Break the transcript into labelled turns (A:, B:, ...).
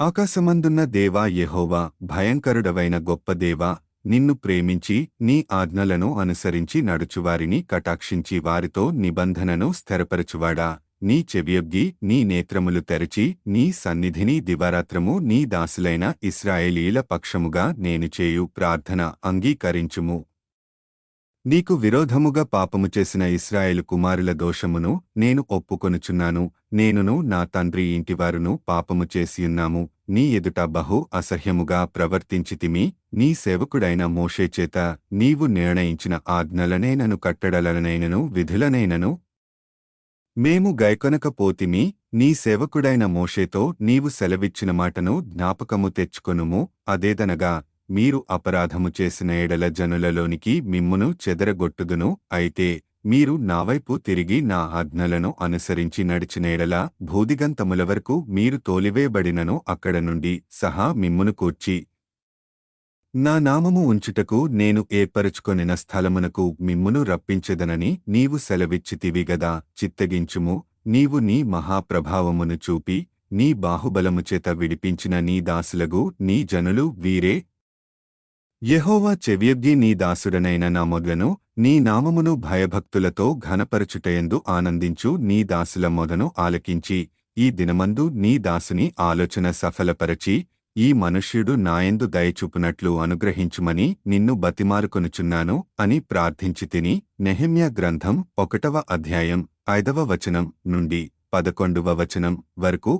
A: ఆకాశమందున్న దేవా యెహోవా భయంకరుడవైన గొప్ప దేవా నిన్ను ప్రేమించి నీ ఆజ్ఞలను అనుసరించి నడుచువారిని కటాక్షించి వారితో నిబంధనను స్థిరపరచువాడా? నీ చెవియొగ్గి నీ నేత్రములు తెరచి నీ సన్నిధిని దివారాత్రము నీ దాసులైన ఇస్రాయేలీల పక్షముగా నేను చేయు ప్రార్థన అంగీకరించుము. నీకు విరోధముగా పాపము చేసిన ఇస్రాయేలు కుమారుల దోషమును నేను ఒప్పుకొనుచున్నాను. నేనును నా తండ్రి ఇంటివారును పాపము చేసియున్నాము. నీ ఎదుట బహు అసహ్యముగా ప్రవర్తించితిమి నీ సేవకుడైన మోషే చేత నీవు నిర్ణయించిన ఆజ్ఞలనేనను కట్టడలనైనను విధులనైనను మేము గైకొనకపోతిమి నీ సేవకుడైన మోషేతో నీవు సెలవిచ్చిన మాటను జ్ఞాపకము తెచ్చుకొనుము అదేదనగా మీరు అపరాధము చేసిన ఎడల జనులలోనికి మిమ్మును చెదరగొట్టుదును అయితే మీరు నావైపు తిరిగి నా ఆజ్ఞలను అనుసరించి నడిచిన ఎడల భూదిగంతముల వరకు మీరు తోలివేయబడినను అక్కడ నుండి సహా మిమ్మును కూర్చి. నా నామము ఉంచుటకు నేను ఏర్పరుచుకొనిన స్థలమునకు మిమ్మును రప్పించెదనని నీవు సెలవిచ్చితివి గదా చిత్తగించుము. నీవు నీ మహాప్రభావమును చూపి నీ బాహుబలముచేత విడిపించిన నీ దాసులగు నీ జనులు వీరే యహోవా చెవియొగ్గి నీ దాసుడనైన నా మొదను నీ నామమును భయభక్తులతో ఘనపరచుటయందు ఆనందించు నీ దాసుల మొదను ఆలకించి ఈ దినమందు నీ దాసుని ఆలోచన సఫలపరచి ఈ మనుష్యుడు నాయందు దయచూపునట్లు అనుగ్రహించుమని నిన్ను బతిమారుకొనుచున్నాను అని ప్రార్థించి తిని నెహిమ్య గ్రంథం ఒకటవ అధ్యాయం ఐదవ వచనం నుండి పదకొండవ వచనం వరకు